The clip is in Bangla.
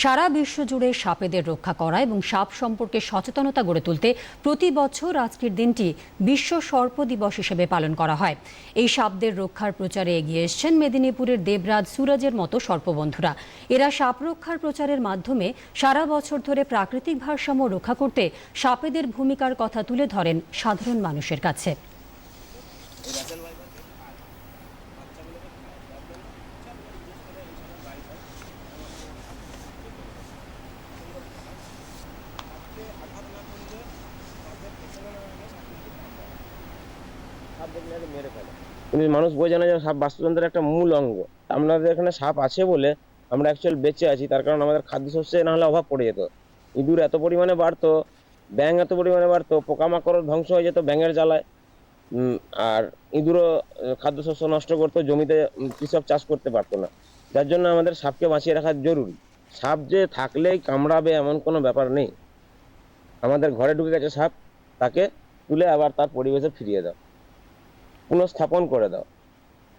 সারা বিশ্ব জুড়ে সাপেদের রক্ষা করা এবং সাপ সম্পর্কে সচেতনতা গড়ে তুলতে প্রতি বছর আজকের দিনটি বিশ্ব সর্প দিবস হিসেবে পালন করা হয়। এই সাপদের রক্ষার প্রচারে এগিয়ে এসছেন মেদিনীপুরের দেবরাজ সুরজের মতো সর্পবন্ধুরা। এরা সাপ রক্ষার প্রচারের মাধ্যমে সারা বছর ধরে প্রাকৃতিক ভারসাম্য রক্ষা করতে সাপেদের ভূমিকার কথা তুলে ধরেন সাধারণ মানুষের কাছে। কিন্তু মানুষ বোঝে না যে সাপ বাস্তুতন্ত্রের একটা মূল অঙ্গ। আমাদের এখানে সাপ আছে বলে আমরা অ্যাকচুয়াল বেঁচে আছি, তার কারণ আমাদের খাদ্যশস্যে না হলে অভাব পড়ে যেত। ইঁদুর এত পরিমাণে বাড়তো, ব্যাঙ এত পরিমাণে বাড়তো পোকামাকড় ধ্বংস হয়ে যেত ব্যাঙের জ্বালায়। আর ইঁদুরও খাদ্যশস্য নষ্ট করতো, জমিতে কৃষক চাষ করতে পারতো না। যার জন্য আমাদের সাপকে বাঁচিয়ে রাখা জরুরি। সাপ যে থাকলেই কামড়াবে এমন কোনো ব্যাপার নেই। আমাদের ঘরে ঢুকে গেছে সাপ, তাকে তুলে আবার তার পরিবেশে ফিরিয়ে দাও। পুনঃস্থাপন করে দাও।